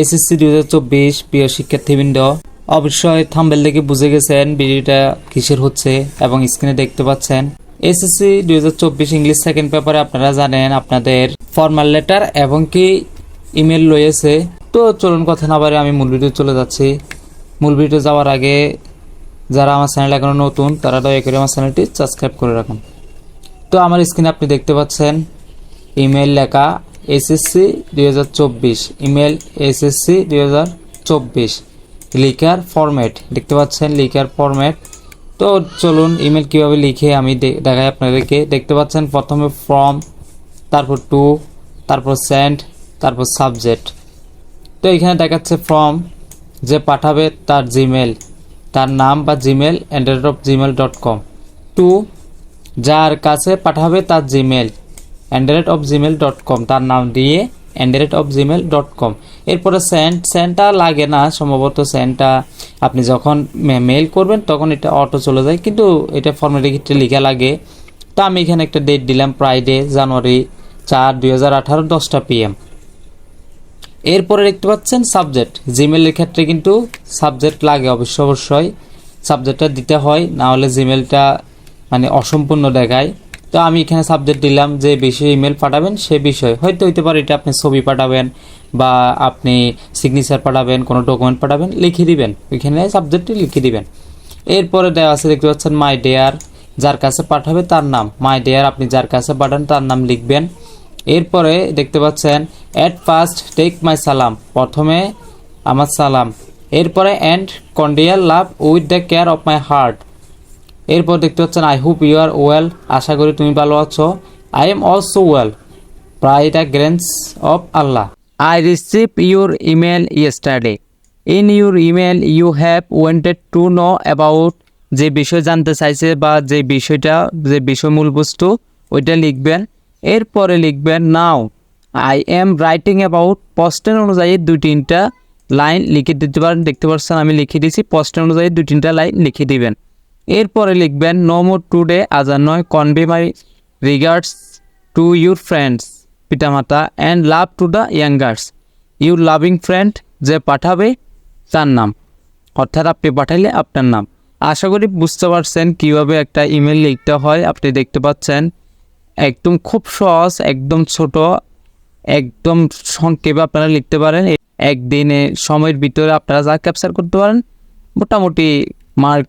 SSC দুই হাজার চব্বিশ প্রিয় শিক্ষার্থীবৃন্দ অবশ্যই থাম্বেল দেখে বুঝে গেছেন ভিডিওটা কিসের হচ্ছে এবং স্ক্রিনে দেখতে পাচ্ছেন। এসএসসি দুই হাজার চব্বিশ ইংলিশ সেকেন্ড পেপারে আপনারা জানেন আপনাদের ফর্মাল লেটার এবং কি ইমেল রয়েছে। তো চলুন কথা না বারে আমি মূল ভিডিও চলে যাচ্ছি। মূল ভিডিও যাওয়ার আগে যারা আমার চ্যানেল এখনও নতুন, তারা দয়া করে আমার চ্যানেলটি সাবস্ক্রাইব করে রাখুন। তো আমার স্ক্রিনে আপনি দেখতে পাচ্ছেন ইমেল লেখা এসএসসি দুই হাজার চব্বিশ ইমেল এসএসসি দুই লিখার ফরম্যাট দেখতে পাচ্ছেন লিখার ফরম্যাট তো চলুন ইমেল কীভাবে লিখে আমি দেখাই আপনাদেরকে। দেখতে পাচ্ছেন প্রথমে ফর্ম তারপর টু তারপর সেন্ড তারপর সাবজেক্ট তো এখানে দেখাচ্ছে ফর্ম যে পাঠাবে তার জিমেল তার নাম বা Gmail and of Gmail dot com to যার কাছে পাঠাবে তার Gmail Android of Gmail dot com তার নাম দিয়ে Android of Gmail dot com এরপরে সেন্ড সেন্ডটা লাগে না, সম্ভবত সেন্ডটা আপনি যখন মেল করবেন তখন এটা অটো চলে যায়, কিন্তু এটা ফর্মেটের ক্ষেত্রে লেখা লাগে। তো আমি এখানে একটা ডেট দিলাম ফ্রাইডে জানুয়ারি চার, দুই হাজার আঠারো, দশটা পিএম এরপরে দেখতে পাচ্ছেন সাবজেক্ট জিমেলের ক্ষেত্রে কিন্তু সাবজেক্ট লাগে অবশ্য অবশ্যই। সাবজেক্টটা দিতে হয়, না হলে জিমেলটা মানে অসম্পূর্ণ দেখায়। তো আমি এখানে সাবজেক্ট দিলাম যে বিষয়ে ইমেল পাঠাবেন, সে বিষয়। হয়তো হইতে পারে এটা আপনি ছবি পাঠাবেন বা আপনি সিগনেচার পাঠাবেন, কোনো ডকুমেন্ট পাঠাবেন, লিখে দিবেন। ওইখানে সাবজেক্টটি লিখে দিবেন। এরপরে দেওয়া আছে, দেখতে পাচ্ছেন মাই ডেয়ার যার কাছে পাঠাবে তার নাম। মাই ডেয়ার আপনি যার কাছে পাঠান তার নাম লিখবেন। এরপরে দেখতে পাচ্ছেন অ্যাট ফার্স্ট টেক মাই সালাম প্রথমে আমার সালাম। এরপরে and cordial love with the care of my heart এরপর দেখতে পাচ্ছেন I hope you are well আশা করি তুমি ভালো আছো। I am also well by the grace of Allah. I receive your email yesterday in your email you have wanted to know about যে বিষয় জানতে চাইছে বা যে বিষয়টা, যে বিষয় মূল বস্তু, ওইটা লিখবেন। এরপরে লিখবেন now I am writing about পোস্টের অনুযায়ী দুই তিনটা লাইন লিখে দিতে পারেন দেখতে পাচ্ছেন আমি লিখে দিয়েছি পোস্টের অনুযায়ী দুই তিনটা লাইন লিখে দিবেন। এরপরে লিখবেন নো মোর টুডে আজ আর নয় convey my regards to your friends পিতামাতা and love to the youngers your loving friend যে পাঠাবে তার নাম। অর্থাৎ আপনি পাঠাইলে আপনার নাম। আশা করি বুঝতে পারছেন কীভাবে একটা ইমেল লিখতে হয়। আপনি দেখতে পাচ্ছেন, একদম খুব সহজ, একদম ছোট, একদম সংক্ষেপে আপনারা লিখতে পারেন। একদিনে সময়ের ভিতরে আপনারা যা ক্যাপচার করতে পারেন, মোটামুটি মার্ক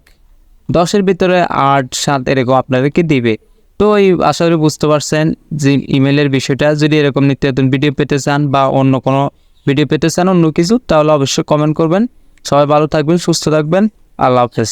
দশের ভিতরে আট, সাত এরকম আপনাদেরকে দিবে। তো এই আশা করি বুঝতে পারছেন যে ইমেলের বিষয়টা। যদি এরকম নিত্য নতুন ভিডিও পেতে চান বা অন্য কোনো ভিডিও পেতে চান অন্য কিছু, তাহলে অবশ্যই কমেন্ট করবেন। সবাই ভালো থাকবেন, সুস্থ থাকবেন। আল্লাহ হাফেজ।